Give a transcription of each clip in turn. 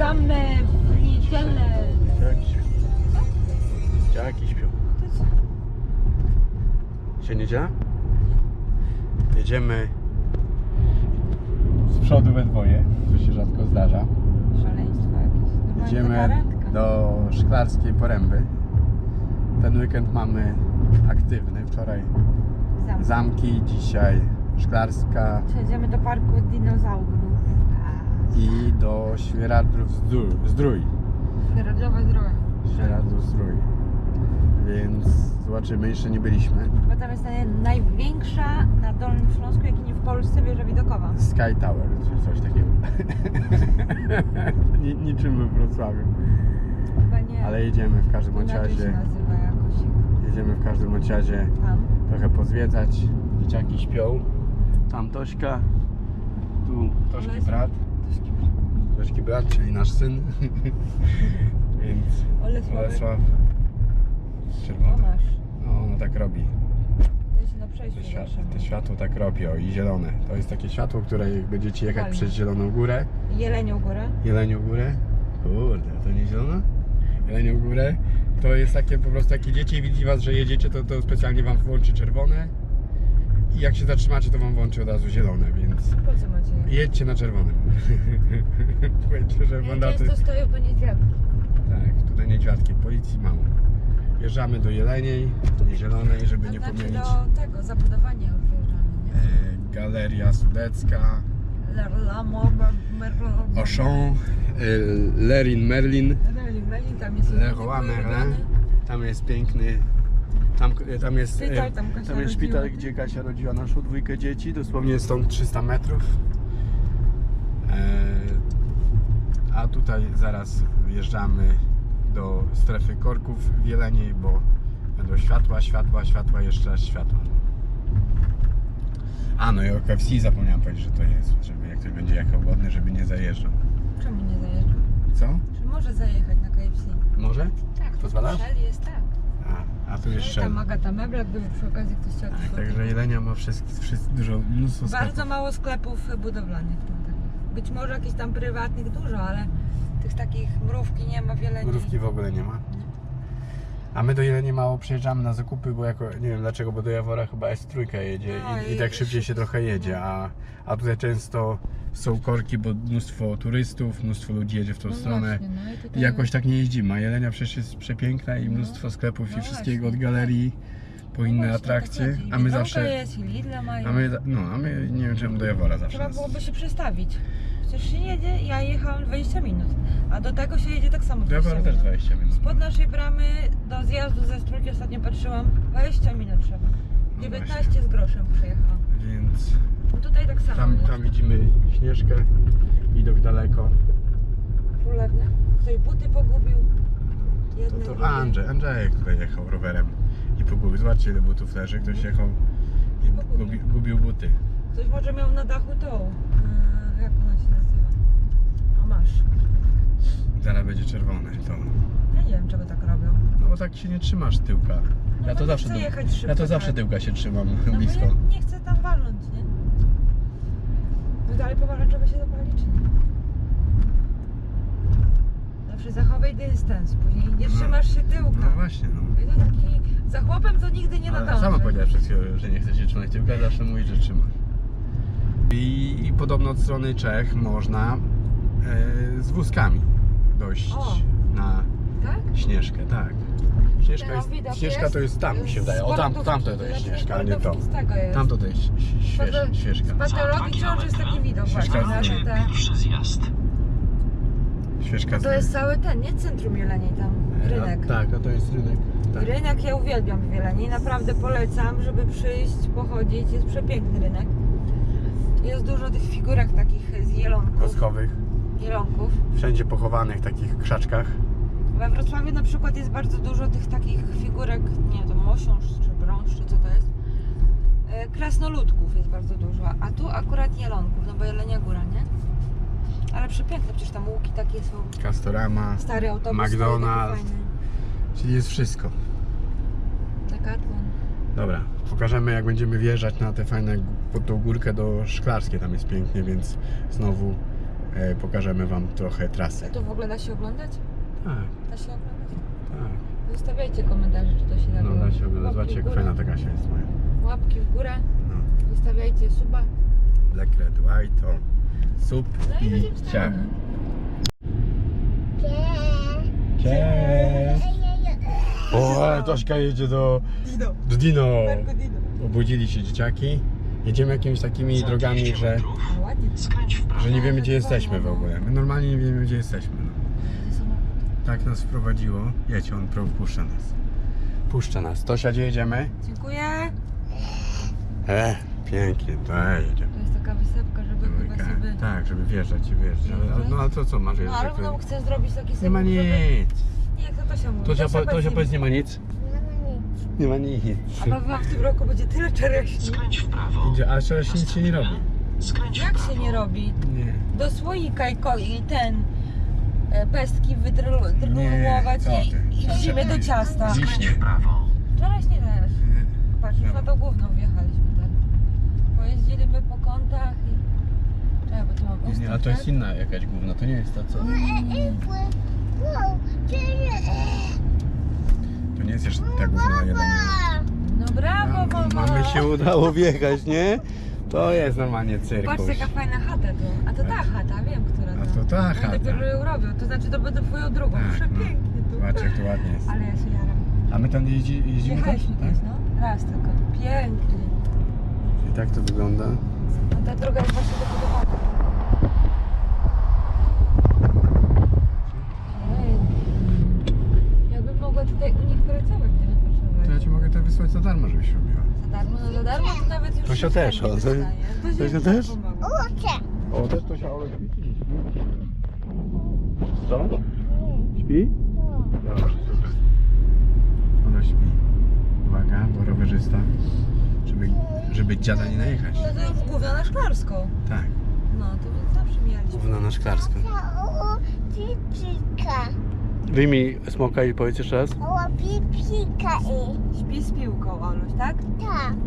Wjeżdżamy w niedzielę. Dzieciaki śpią. Dzieciaki śpią. Niedziela? Jedziemy z przodu we dwoje, co się rzadko zdarza. Szaleństwo jakieś. Normalnie taka Jedziemy randka. do Szklarskiej Poręby. Ten weekend mamy aktywny. Wczoraj Zamki. zamki, dzisiaj Szklarska Jedziemy do parku dinozaurów. I do Świeradrów Zdrój. Zdrój. Narodowe zdrowie. Świeradrów Zdrój. Więc zobaczymy, jeszcze nie byliśmy. Bo tam jest naj- największa na Dolnym Śląsku, jak i nie w Polsce, wieża widokowa. Sky Tower, czy coś takiego. Ni- Niczym we Wrocławiu. Chyba nie. Ale jedziemy w każdym bądź razie. Jedziemy w każdym bądź razie Tam. trochę pozwiedzać. Dzieciaki śpią. Tam Tośka. Tu Tośki brat. Tośki brat, czyli nasz syn. Więc Olesław. Bolesław. O Czerwony. masz. No, tak robi. To przejściu To światło, tak robi, o i zielone. To jest takie światło, które jak będziecie jechać Fajne. przez Zieloną Górę, Jelenią górę. Jelenią Górę. Kurde, to nie zielona? Jelenią Górę. To jest takie po prostu, jak jedziecie i widzi was, że jedziecie, to, to specjalnie wam włączy czerwone. I jak się zatrzymacie, to wam włączy od razu zielone, więc Po co macie je? jedźcie na czerwonym. Powiedzcie, że Ja mandaty... często stoję po niedźwiadku. Tak, tutaj niedźwiadki, policji mało. Wjeżdżamy do Jeleniej, nie zielonej, żeby nie znaczy pomylić. do tego zabudowania już wjeżdżamy, nie? E, Galeria Sudecka, Merlin, Auchan, e, Lerin Merlin, Merlin, tam jest Leroy Merlin. Tam jest piękny. Tam, tam jest, e, Szpital, tam Kasia tam jest rodziła. szpital, gdzie Kasia rodziła naszą dwójkę dzieci. Dosłownie stąd 300 metrów. E, a tutaj zaraz wjeżdżamy do strefy korków w Jeleniej, bo będą światła, światła, światła, jeszcze raz światła. A no i o KFC zapomniałem powiedzieć, że to jest, żeby jak ktoś będzie jechał głodny, żeby nie zajeżdżał. Czemu nie zajeżdża? Co? Czy może zajechać na KFC? Może? Tak, to Pozwalasz? Jest tak. A, tu jeszcze. Tam Agata Mebla, gdyby przy okazji ktoś chciał Tak, także Jelenia ma wszystko, wszystko dużo, mnóstwo Bardzo sklepów. mało sklepów budowlanych. tam takich. Być może jakichś tam prywatnych dużo, ale tych takich mrówki nie ma wiele. Mrówki w ogóle nie ma. A my do Jeleni mało przyjeżdżamy na zakupy, bo jako, nie wiem dlaczego, bo do Jawora chyba S3 jedzie No i, i tak szybciej się trochę jedzie, a, a tutaj często są korki, bo mnóstwo turystów, mnóstwo ludzi jedzie w tą No stronę. właśnie, no i tutaj I jakoś tak nie jeździmy, a Jelenia przecież jest przepiękna i No. mnóstwo sklepów No i wszystkiego właśnie, od galerii po inne właśnie, to atrakcje, a my zawsze, jest i Lidla mają. a my, no, a my nie wiem czemu do Jawora zawsze Trzeba byłoby się przestawić. Przecież się jedzie, ja jechałam 20 minut, a do tego się jedzie tak samo Do 20 Jawora też minut. 20 minut. Spod naszej bramy do zjazdu ze Strójki ostatnio patrzyłam, 20 minut trzeba. No 19 z groszem przejechałam. Więc No tutaj tak samo tam, tam widzimy Śnieżkę, widok daleko. Królewny. Ktoś buty pogubił. To, Jedne, to drugie. Andrzej, Andrzej tutaj jechał rowerem i pogubił. Zobaczcie ile butów leży. Ktoś jechał i gubi, gubił buty. Ktoś może miał na dachu tą. Się nazywa? O masz. Zaraz będzie czerwone. To. Ja nie wiem czego tak robią. No bo tak się nie trzymasz tyłka. No Ja bo to nie zawsze, chcę tył- jechać szybko, ja to zawsze tak. tyłka się trzymam No blisko. bo ja nie chcę tam walnąć, nie? No dalej pomarańczowe się zapali, czy nie? Zawsze zachowaj dystans, później nie No. trzymasz się tyłka. No właśnie, no. I to taki, za chłopem to nigdy nie Ale nadąży. sama powiedziałaś przed chwilą, że nie chce się trzymać tyłka, zawsze mówi, że trzyma. I, I podobno od strony Czech można e, z wózkami dojść O. na Tak? Śnieżkę, tak. Śnieżka, jest, widok śnieżka jest to jest tam, mi się z wydaje. O, tam, tamto to jest znaczy Śnieżka, a nie to. Bordówki z tego jest. Tamto to jest śwież, Potem Świeżka. Patologii ciąży jest taki widok właśnie, że te... Pierwszy zjazd. Świeżka To jest cały ten, nie? Centrum Jeleniej tam, rynek. A, tak, a to jest rynek. Tak. Rynek ja uwielbiam w Jeleniej, naprawdę polecam, żeby przyjść, pochodzić, jest przepiękny rynek. Jest dużo tych figurek takich z jelonków. Woskowych, jelonków. wszędzie pochowanych w takich krzaczkach. We Wrocławiu na przykład jest bardzo dużo tych takich figurek, nie to mosiąż czy brąz, czy co to jest. E, Krasnoludków jest bardzo dużo, a tu akurat jelonków, no bo Jelenia Góra, nie? Ale przepiękne, przecież tam łuki takie są. Castorama, Stary autobus. McDonald's. fajny. czyli jest wszystko. Decathlon. Dobra, pokażemy jak będziemy wjeżdżać na tę fajną, pod tą górkę do Szklarskiej, tam jest pięknie, więc znowu e, pokażemy Wam trochę A trasy. tu w ogóle da się oglądać? Tak, Da się oglądać? tak. Zostawiajcie komentarze, czy to się da No da się oglądać. Łapki Zobaczcie, w jak górę. fajna ta Kasia jest moja. Łapki w górę, No. zostawiajcie suba. Black Red White, to sup No i i będziemy ciach. starane. Cześć! O, ale Tośka jedzie do, Dino. do Dino. Marko Dino. Obudzili się dzieciaki. Jedziemy jakimiś takimi drogami, że, że nie wiemy gdzie jesteśmy w ogóle. My normalnie nie wiemy gdzie jesteśmy. No. Tak nas wprowadziło. Jedź, on puszcza nas. Puszcza nas. Tosia, gdzie jedziemy? Dziękuję. E, pięknie, to e, jedziemy. To jest taka wysepka, żeby chyba sobie... Tak, żeby wjeżdżać i wjeżdżać. Ale, no a to co masz No jeszcze? ale chcę zrobić taki Nie ma żeby... nic. Nie, jak to Tosia mówi. Tosia, po, Tosia powiedz, nie ma nic? Nie ma nic. A Paweł w tym roku będzie tyle czereśni. Skręć w prawo. Idzie, ale jeszcze nic się nie robi. Skręć w Jak prawo. się nie robi? Nie. Do słoika i, ko- i ten e, pestki wydrulować Nie, co i, ty? i wrzucimy do ciasta. Skręć w prawo. Czereśnie też. Patrz, już na to główną wjechaliśmy tak. Pojeździliśmy po kątach i... Czekaj, bo tu mam Nie, ostro, ale to jest tak? inna jakaś główna, to nie jest ta co. To nie jest jeszcze ta główna. No brawo, No, mama! Mamy się udało wjechać, nie? To jest normalnie cyrkus. Patrzcie, jaka fajna chata tu. A to ta chata, wiem, która A to ta Ja chata. dopiero ją robię, to znaczy to będę twoją drugą. Tak, no. Przepięknie tu. Zobacz jak to ładnie jest. Ale ja się jaram. A my tam jeździ, jeździmy też? Jechaliśmy Tak? no. Raz tylko. Pięknie. I tak to wygląda. A ta droga jest właśnie dobudowana. Pięknie. Ja bym mogła tutaj u nich pracować, gdzie To ja wypoczywać. ci wysłać za darmo, żebyś robiła. Za darmo, no za darmo to nawet już Tosia się też, o, to-. Tosia też? pomogła. O, też to się Ole śpi? Co? Śpi? Dobrze, super. Ona śpi. Uwaga, bo rowerzysta. Żeby, żeby dziada nie najechać. No to już główna na szklarską. Tak, No, to więc zawsze mijaliśmy. główna na szklarską. Wyjmij smoka i powiedz jeszcze raz. Śpi z piłką, Oluś, tak?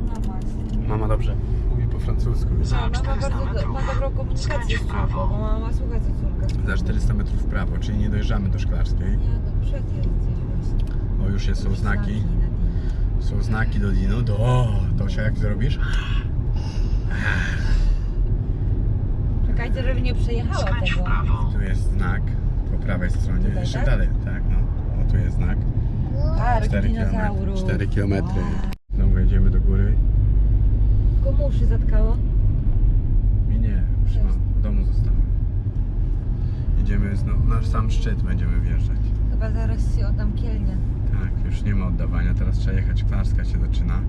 No właśnie. Mama dobrze mówi po francusku. Za Mama 400 bardzo do, ma metrów. dobrą komunikację Skręć z w córką, prawo. bo mama słucha co córka. Za 400 metrów w prawo, czyli nie dojeżdżamy do szklarskiej. Nie, no przed jest gdzieś właśnie. O, już jest, są znaki. na. Są znaki do Dino. Do... O, Tosia, jak to robisz? Czekajcie, żeby nie przejechała Skręć w tego. prawo. Tu jest znak prawej stronie. Tutaj, Jeszcze tak? dalej, tak, no. O, tu jest znak. Park 4 dinozaurów. kilometry. 4 kilometry. Wow. Znowu jedziemy do góry. Komu uszy zatkało? I nie, już no, w domu zostałem. Jedziemy znowu, na sam szczyt będziemy wjeżdżać. Chyba zaraz się oddam kielnie. Tak, już nie ma oddawania, teraz trzeba jechać, Szklarska się zaczyna.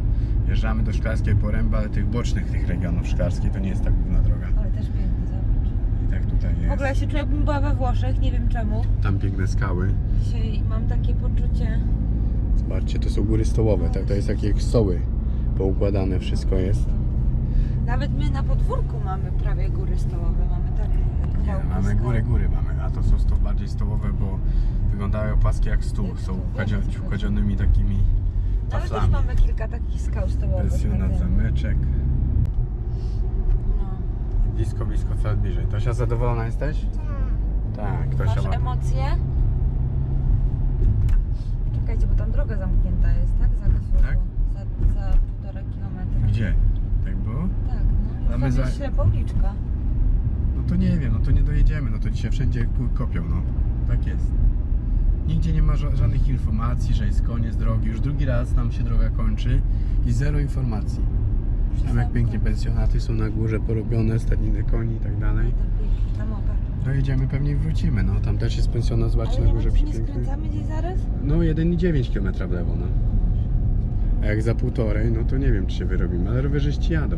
Jeżdżamy do Szklarskiej Poręby, ale tych bocznych tych regionów Szklarskiej to nie jest ta główna droga. Ale też pięknie, zobacz. Tak tutaj W ogóle ja jest. się czuję, jakbym była we Włoszech, nie wiem czemu. Tam piękne skały. Dzisiaj mam takie poczucie... Zobaczcie, to są góry stołowe, tak? To jest takie jak stoły poukładane, wszystko jest. Nawet my na podwórku mamy prawie góry stołowe. Mamy tak... tak Nie, mamy skał. góry, góry mamy, a to są sto, bardziej stołowe, bo wyglądają płaskie jak stół. Jak Są stół, układzio- wiem, układzionymi takimi Ale też taflami. mamy kilka takich skał stołowych. Pensjonat na tym. zamyczek. Blisko, blisko, coraz bliżej. Tosia, zadowolona jesteś? Tak, Tosia Masz ma. emocje? Czekajcie, bo tam droga zamknięta jest, tak? Zakaz ruchu. Tak? Za, za półtora kilometra. Gdzie? Tak było? Tak, no. A my Tam za- jest ślepa uliczka. No to nie wiem, no to nie dojedziemy, no to dzisiaj wszędzie ku- kopią, no. Tak jest. Nigdzie nie ma ża- żadnych informacji, że jest koniec drogi. Już drugi raz nam się droga kończy i zero informacji. Tam jak pięknie pensjonaty są na górze porobione, stadniny koni i tak dalej. Dojedziemy pewnie i wrócimy, no. Tam też jest pensjonat, zobaczcie na górze czy nie skręcamy gdzieś zaraz? No 1,9 km w lewo, no. A jak za półtorej, no to nie wiem, czy się wyrobimy, ale rowerzyści jadą.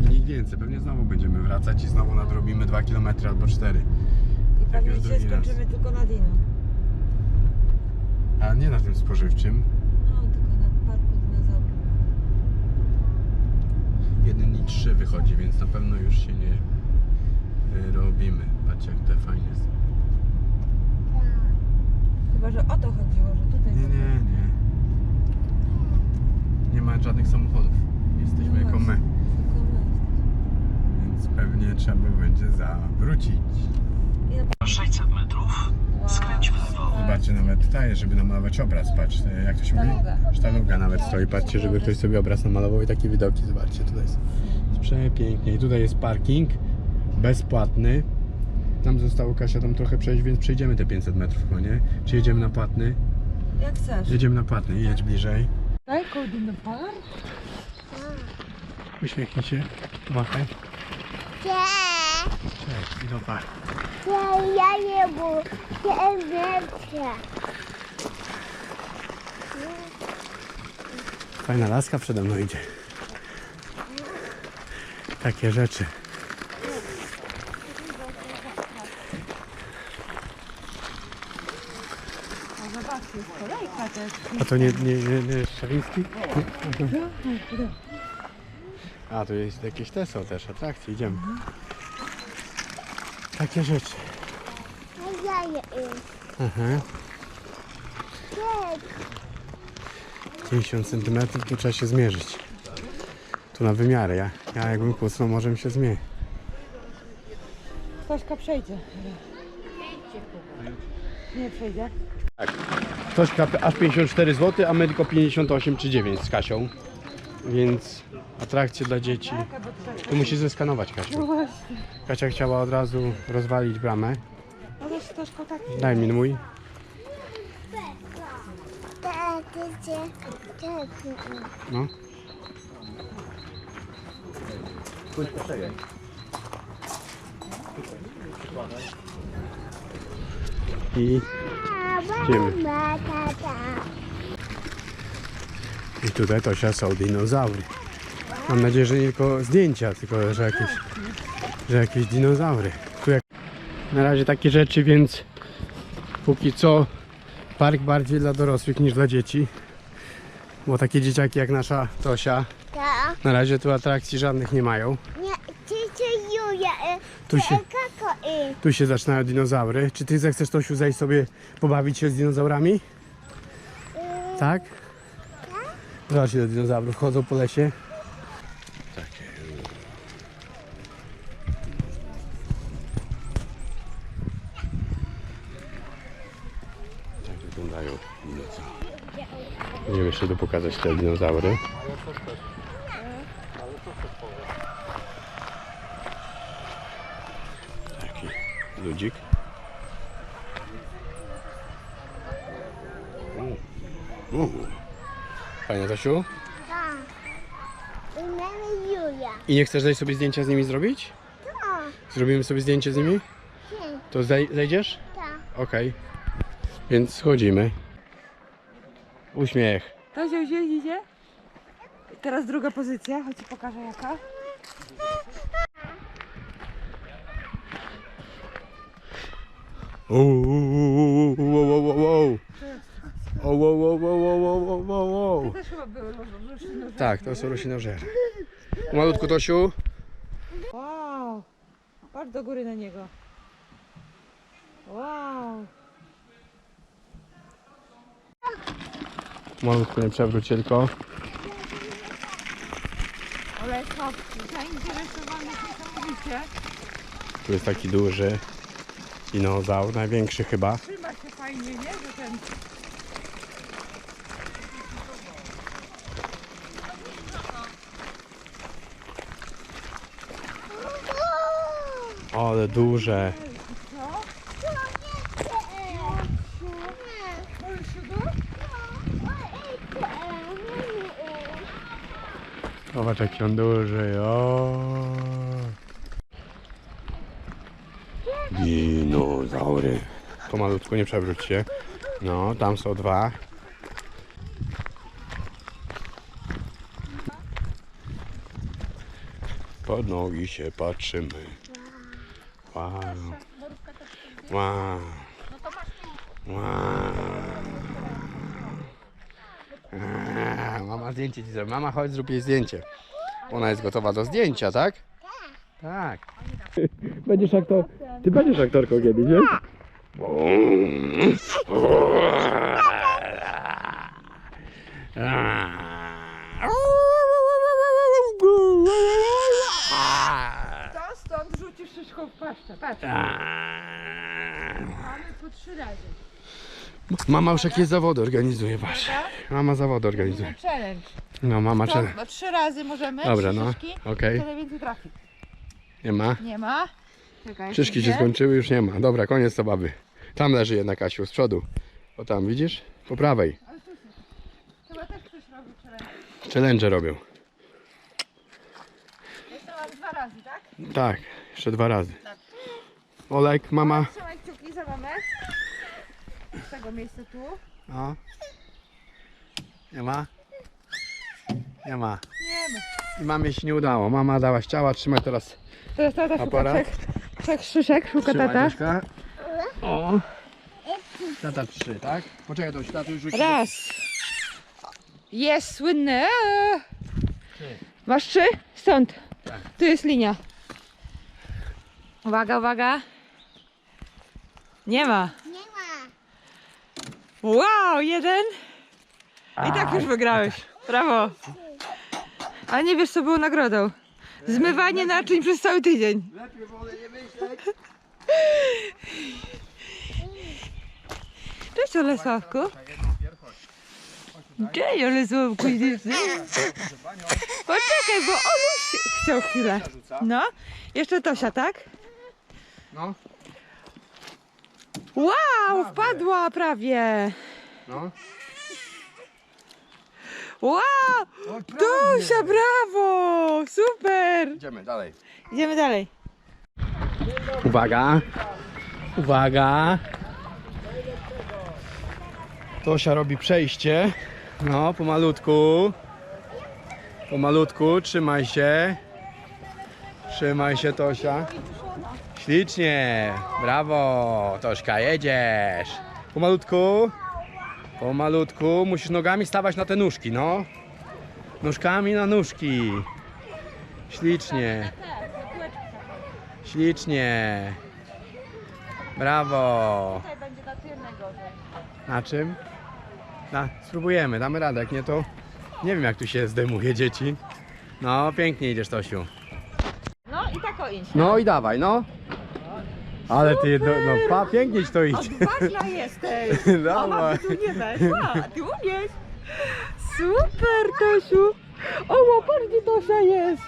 I nikt więcej, pewnie znowu będziemy wracać i znowu nadrobimy 2 km albo 4. I pewnie już drugi raz. skończymy tylko na Dino. A nie na tym spożywczym. No, tylko na parku dinozaurów. 1 i 3 wychodzi, więc na pewno już się nie y, robimy. Patrzcie jak te fajnie jest. Chyba, że o to chodziło, że tutaj Nie, są- nie, nie. Nie ma żadnych samochodów. Jesteśmy No jako my. Tylko my. pewnie trzeba będzie zawrócić. 600 metrów. Skręć w lewo. Zobaczcie, nawet daje, żeby namalować obraz. Patrz, e, jak to się mówi? Sztaluga. Nawet stoi. Patrzcie, żeby ktoś sobie obraz namalował i takie widoki. Zobaczcie, tutaj jest, jest przepięknie. I tutaj jest parking bezpłatny. Tam zostało Kasia tam trochę przejść, więc przejdziemy te 500 metrów, no nie? Czy jedziemy na płatny? Jak chcesz. Jedziemy na płatny, jedź bliżej. Daj kody na park. Uśmiechnij się, pomachaj. Nie, Cześć, i do parku. nie, ja nie wiem. Fajna laska przede mną idzie. Takie rzeczy. A to nie, nie, nie, nie jest Szawiński? A, tu jest jakieś te są też atrakcje, idziemy. Takie rzeczy. A ja nie wiem. Aha. Nie, 50 cm tu trzeba się zmierzyć. Tu na wymiary. Ja, ja jakbym kucnął, może się zmieni. Staśka przejdzie. Nie przejdzie. Ktoś kapie aż 54 zł, a my tylko 58 czy 9 z Kasią więc atrakcje dla dzieci. Tu musisz zeskanować, Kasia. Kasia chciała od razu rozwalić bramę. Daj mi mój. No. Pójdź, poczekaj. I idziemy. I tutaj Tosia są dinozaury. Mam nadzieję, że nie tylko zdjęcia, tylko że jakieś, że jakieś dinozaury. Tu jak... Na razie takie rzeczy, więc póki co park bardziej dla dorosłych niż dla dzieci. Bo takie dzieciaki jak nasza Tosia Tak. na razie tu atrakcji żadnych nie mają. Nie, e, Tu się, e, Kako, e. tu się zaczynają dinozaury. Czy ty zechcesz Tosiu zejść sobie pobawić się z dinozaurami? Tak? Zobacz ile dinozaurów chodzą po lesie. Takie. Tak wyglądają wiem jeszcze tu pokazać te dinozaury. Fajnie, Tosiu? Tak. I mamy Julia. I nie chcesz zejść sobie zdjęcia z nimi zrobić? Tak. Zrobimy sobie zdjęcie z nimi? Nie, To zej zejdziesz? tak. Okej. Więc schodzimy. Uśmiech. To się idzie? Teraz druga pozycja, choć ci pokażę jaka. O, o, o, o, o, o, o, o. To też chyba były roślinożery. Tak, to są roślinożery. Malutko Tosiu. Wow. Patrz do góry na niego. Wow. Malutko nie przewróć się tylko. Olechowski, zainteresowany niesamowicie. Tu jest taki duży dinozaur, największy chyba. Trzyma się fajnie, nie? Że ten Ale duże. Zobacz jaki on duży. O. Dinozaury. Pomalutku nie przewróć się. No, tam są dwa. Pod nogi się patrzymy. Wow. Wow. Wow. Eee, Mama zdjęcie ci zrobi. Mama chodź zrób jej zdjęcie. Ona jest gotowa do zdjęcia, tak? Tak. Będziesz aktor... Ty będziesz aktorką kiedyś, wiesz? To się szyszką w paszczę, patrz. Mamy po trzy razy. Mama już jakieś zawody organizuje, patrz. Mama zawody organizuje. Challenge. No, mama To, bo trzy razy możemy, Dobra, trzy no. szyszki, Okej. najwięcej trafi. Nie ma. Nie ma. Czekaj, Szyszki się skończyły, już nie ma. Dobra, koniec zabawy. Tam leży jedna Kasiu, z przodu. O tam, widzisz? Po prawej. Chyba też ktoś robi challenge. Challenge robią. Jeszcze mam dwa razy, tak? Tak, jeszcze dwa razy. Olek, mama. Trzymaj kciuki za mamę. Z tego miejsca tu. No. Nie ma? Nie ma. Nie ma. I mamie się nie udało. Mama dała ciała, trzymaj teraz Teraz tata szuka aparat. trzech, trzech szyszek, szuka Trzymaj, tata. Mieszka. O. Tata trzy, tak? Poczekaj, to tata już rzuci. Raz. Jest słynny. Masz trzy? Stąd. Tak. Tu jest linia. Uwaga, uwaga. Nie ma. Nie ma. Wow, jeden. I tak już wygrałeś. Brawo. A nie wiesz, co było nagrodą? Zmywanie naczyń przez cały tydzień. Lepiej wolę nie myśleć. Cześć Olesławku. Cześć Olesławku. Poczekaj, bo Oluś chciał chwilę. No, jeszcze Tosia, tak? No, Wow, wpadła prawie. no. Wow, O, Tosia, brawo, super. Idziemy dalej. Idziemy dalej. Uwaga. Uwaga. Tosia robi przejście. No, pomalutku. Pomalutku, trzymaj się. Trzymaj się, Tosia. Ślicznie. Brawo. Tośka, jedziesz. Pomalutku. Pomalutku. Musisz nogami stawać na te nóżki, no. Nóżkami na nóżki. Ślicznie. Ślicznie. Brawo. Na czym? Na, spróbujemy, damy radę. Jak nie to nie wiem jak tu się zdejmuje dzieci. No, pięknie idziesz Tosiu. No i tak o idź. No i dawaj, no. Ale ty, no, no pa, pięknie ci to idzie. Odważna jesteś. Mama, Dawaj. ty tu nie dasz. A, ty umiesz. Super, Tosiu. O, patrz gdzie Tosia jest.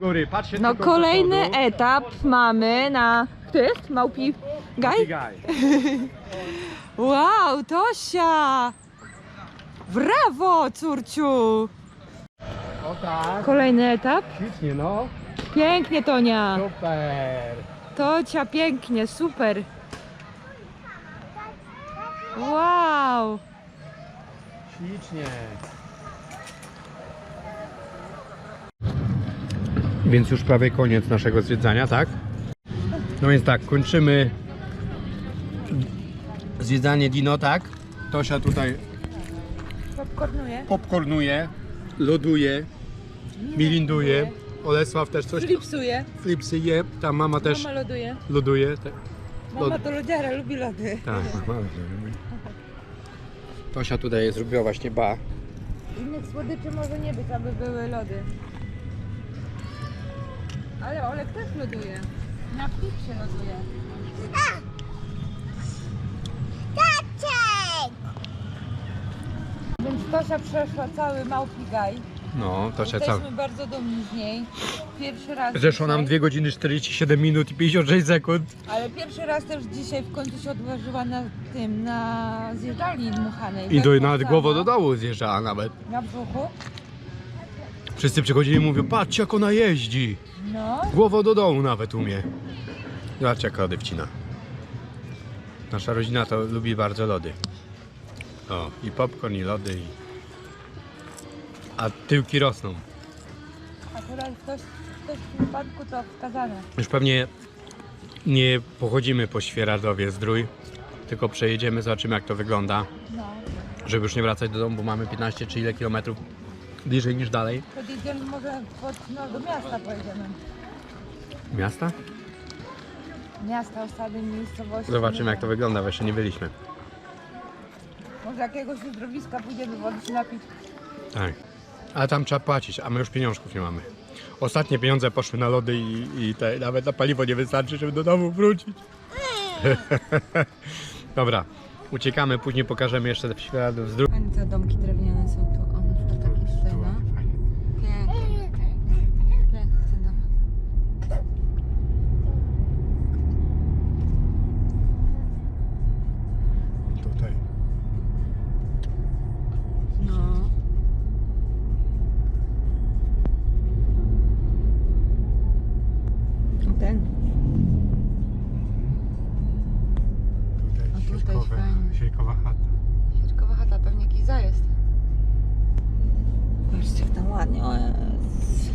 Góry, patrz się No tylko do kolejny przodu. etap mamy na... Kto jest? Małpi Gaj? Gaj. Wow, Tosia! Brawo, córciu! O tak. Kolejny etap. Ślicznie, no. Pięknie, Tonia. Super. Tocia, pięknie, super. Wow! Ślicznie. Więc już prawie koniec naszego zwiedzania, tak? No więc tak, kończymy zwiedzanie Dino, tak? Tosia tutaj Popcornuję. popcornuje, loduje, milinduje. Olesław też coś Flipsuję. flipsy je, ta mama też Mama loduje. loduje. Te, Mama to lodziara, lubi lody. tak, mama loduje. Tosia tutaj zrobiła właśnie ba. Innych słodyczy może nie być, aby były lody. Ale Olek też loduje. Na się loduje. Więc Tosia przeszła cały małpi gaj. No, Tosia cały. Jesteśmy bardzo dumni z niej. Pierwszy raz. Zeszło nam dzisiaj, 2 godziny 47 minut i 56 sekund. Ale pierwszy raz też dzisiaj w końcu się odważyła na tym, na zjeżdżalni dmuchanej. I do, Weszła nawet sama głową do dołu zjeżdżała nawet. Na brzuchu. Wszyscy przychodzili i mówią, patrzcie jak ona jeździ. No. Głową do dołu nawet umie. Zobaczcie jaka lodywcina. Nasza rodzina to lubi bardzo lody. O, i popcorn, i lody. I... A tyłki rosną. Akurat ktoś, ktoś w tym wypadku to wskazane. Już pewnie nie pochodzimy po Świeradowie Zdrój, tylko przejedziemy, zobaczymy jak to wygląda. No. Żeby już nie wracać do domu, bo mamy 15 czy ile kilometrów bliżej niż dalej. Podjedziemy może pod, no, do miasta pojedziemy. Miasta? Miasta, osady, miejscowości. Zobaczymy jak to wygląda, bo jeszcze nie byliśmy. Może jakiegoś uzdrowiska pójdziemy wody się napić. Tak. Ale tam trzeba płacić, a my już pieniążków nie mamy. Ostatnie pieniądze poszły na lody i, i te, nawet na paliwo nie wystarczy, żeby do domu wrócić. Dobra, uciekamy, później pokażemy jeszcze śladów z te domki drewniane są tu. O, na przykład taki tutaj, no. Piękny. Piękny ten domek. Tutaj. No. A ten? Tutaj, A tutaj siejkowe, fajnie. siejkowa chata. Środkowa chata, pewnie jakiś zajazd. Patrzcie, jak tam ładnie. O jest.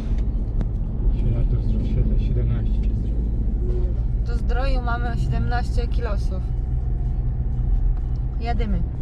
Śladów z dróg 17. Do zdroju mamy 17 kilosów. Jadymy.